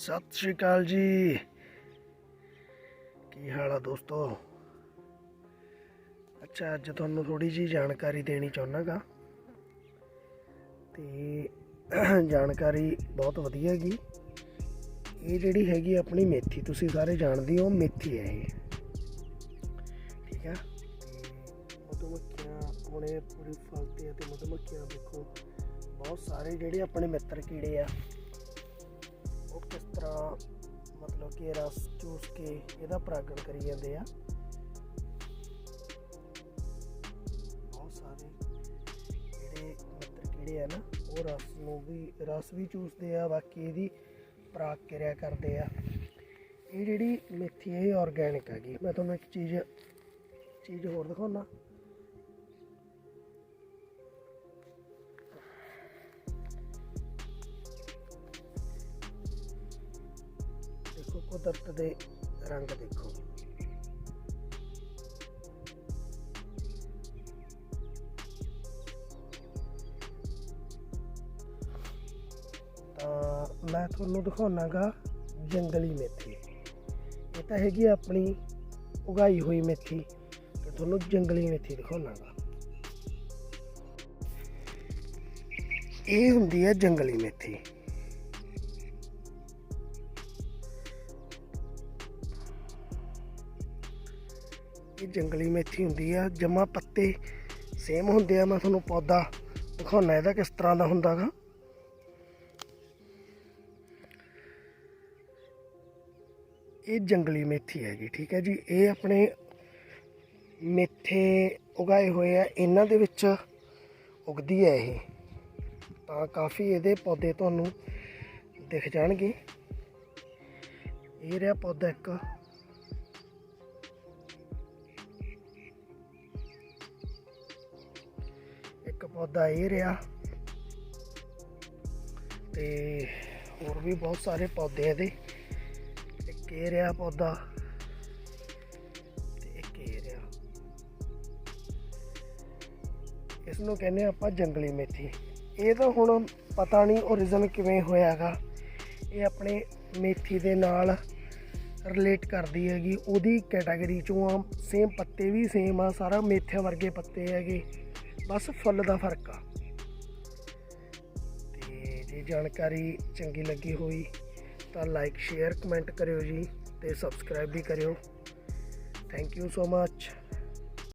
ਸਤਿ ਸ਼੍ਰੀ ਅਕਾਲ ਜੀ। ਕੀ ਹਾਲ ਆ ਦੋਸਤੋ? ਅੱਛਾ, ਅੱਜ ਤੁਹਾਨੂੰ ਥੋੜੀ ਜੀ ਜਾਣਕਾਰੀ ਦੇਣੀ ਚਾਹੁੰਦਾਗਾ ਤੇ ਜਾਣਕਾਰੀ ਬਹੁਤ ਵਧੀਆ ਹੈਗੀ। ਇਹ ਜਿਹੜੀ ਹੈਗੀ ਆਪਣੀ ਮੇਥੀ, ਤੁਸੀਂ ਸਾਰੇ ਜਾਣਦੇ ਹੋ, ਮੇਥੀ ਹੈ ਇਹ। ਠੀਕ ਆ? ਮਧੂਮੱਖੀਆਂ ਆਪਣੇ ਪੂਰੀ ਫਲਤੇ ਅਤੇ ਮਧੂਮੱਖੀਆਂ ਦੇਖੋ, ਬਹੁਤ ਸਾਰੇ ਜਿਹੜੇ ਆਪਣੇ ਮਿੱਤਰ ਕੀੜੇ ਆ। ਤਰ੍ਹਾਂ ਮਤਲਬ ਕਿ ਰਸ ਚੂਸ ਕੇ ਇਹਦਾ ਪ੍ਰਾਗਣ ਕਰੀ ਜਾਂਦੇ ਆ। ਬਹੁਤ ਸਾਰੇ ਜਿਹੜੇ ਮਿੱਤਰ ਕੀੜੇ ਆ ਨਾ, ਉਹ ਰਸ ਨੂੰ ਵੀ, ਰਸ ਵੀ ਚੂਸਦੇ ਆ, ਬਾਕੀ ਇਹਦੀ ਪਰਾਗ ਕਿਰਿਆ ਕਰਦੇ ਆ। ਇਹ ਜਿਹੜੀ ਮੇਥੀ ਹੈ ਇਹ ਆਰਗੈਨਿਕ ਹੈਗੀ ਮੈਂ ਤੁਹਾਨੂੰ ਇੱਕ ਚੀਜ਼ ਚੀਜ਼ ਹੋਰ ਦਿਖਾਉਣਾ ਕੁਦਰਤ ਦੇ ਰੰਗ ਦੇਖੋ। ਤਾਂ ਮੈਂ ਤੁਹਾਨੂੰ ਦਿਖਾਉਣਾਗਾ ਜੰਗਲੀ ਮੇਥੀ। ਇਹ ਤਾਂ ਹੈਗੀ ਆਪਣੀ ਉਗਾਈ ਹੋਈ ਮੇਥੀ। ਤੇ ਤੁਹਾਨੂੰ ਜੰਗਲੀ ਮੇਥੀ ਦਿਖਾਉਣਾਗਾ। ਇਹ ਹੁੰਦੀ ਹੈ ਜੰਗਲੀ ਮੇਥੀ। ਇਹ ਜੰਗਲੀ ਮੇਥੀ ਹੁੰਦੀ ਆ ਜਮਾ ਪੱਤੇ ਸੇਮ ਹੁੰਦੇ ਆ, ਮੈਂ ਤੁਹਾਨੂੰ ਪੌਦਾ ਦਿਖਾਉਣਾ, ਇਹਦਾ ਕਿਸ ਤਰ੍ਹਾਂ ਦਾ ਹੁੰਦਾਗਾ ਇਹ ਜੰਗਲੀ ਮੇਥੀ ਹੈਗੀ, ਠੀਕ ਹੈ ਜੀ। ਇਹ ਆਪਣੇ ਮੇਥੇ ਉਗਾਏ ਹੋਏ ਆ, ਇਹਨਾਂ ਦੇ ਵਿੱਚ ਉਗਦੀ ਹੈ ਇਹ। ਤਾਂ ਕਾਫੀ ਇਹਦੇ ਪੌਦੇ ਤੁਹਾਨੂੰ ਦਿਖ ਜਾਣਗੇ। ਇਹ ਰਿਹਾ ਪੌਦਾ ਇੱਕ। ਇੱਕ ਪੌਦਾ ਇਹ ਰਿਹਾ। ਤੇ ਹੋਰ ਵੀ ਬਹੁਤ ਸਾਰੇ ਪੌਦੇ ਆ ਇਹਦੇ। ਇੱਕ ਇਹ ਰਿਹਾ ਪੌਦਾ ਤੇ ਇੱਕ ਇਹ ਰਿਹਾ। ਇਸ ਨੂੰ ਕਹਿੰਦੇ ਆਪਾਂ ਜੰਗਲੀ ਮੇਥੀ। ਇਹ ਤਾਂ ਹੁਣ ਪਤਾ ਨਹੀਂ ਓਰੀਜਨ ਕਿਵੇਂ ਹੋਇਆਗਾ। ਇਹ ਆਪਣੇ ਮੇਥੀ ਦੇ ਨਾਲ ਰਿਲੇਟ ਕਰਦੀ ਹੈਗੀ। ਉਹਦੀ ਕੈਟਾਗਰੀ ਚੋਂ ਆ ਸੇਮ ਪੱਤੇ ਵੀ ਸੇਮ ਆ, ਸਾਰਾ ਮੇਥਿਆਂ ਵਰਗੇ ਪੱਤੇ ਹੈਗੇ। ਬਸ ਫੁੱਲ ਦਾ ਫ਼ਰਕ ਆ। ਤੇ ਜੇ ਜਾਣਕਾਰੀ ਚੰਗੀ ਲੱਗੀ ਹੋਈ, ਤਾਂ ਲਾਈਕ ਸ਼ੇਅਰ ਕਮੈਂਟ ਕਰਿਓ ਜੀ ਤੇ ਸਬਸਕ੍ਰਾਈਬ ਵੀ ਕਰਿਓ। Thank you so much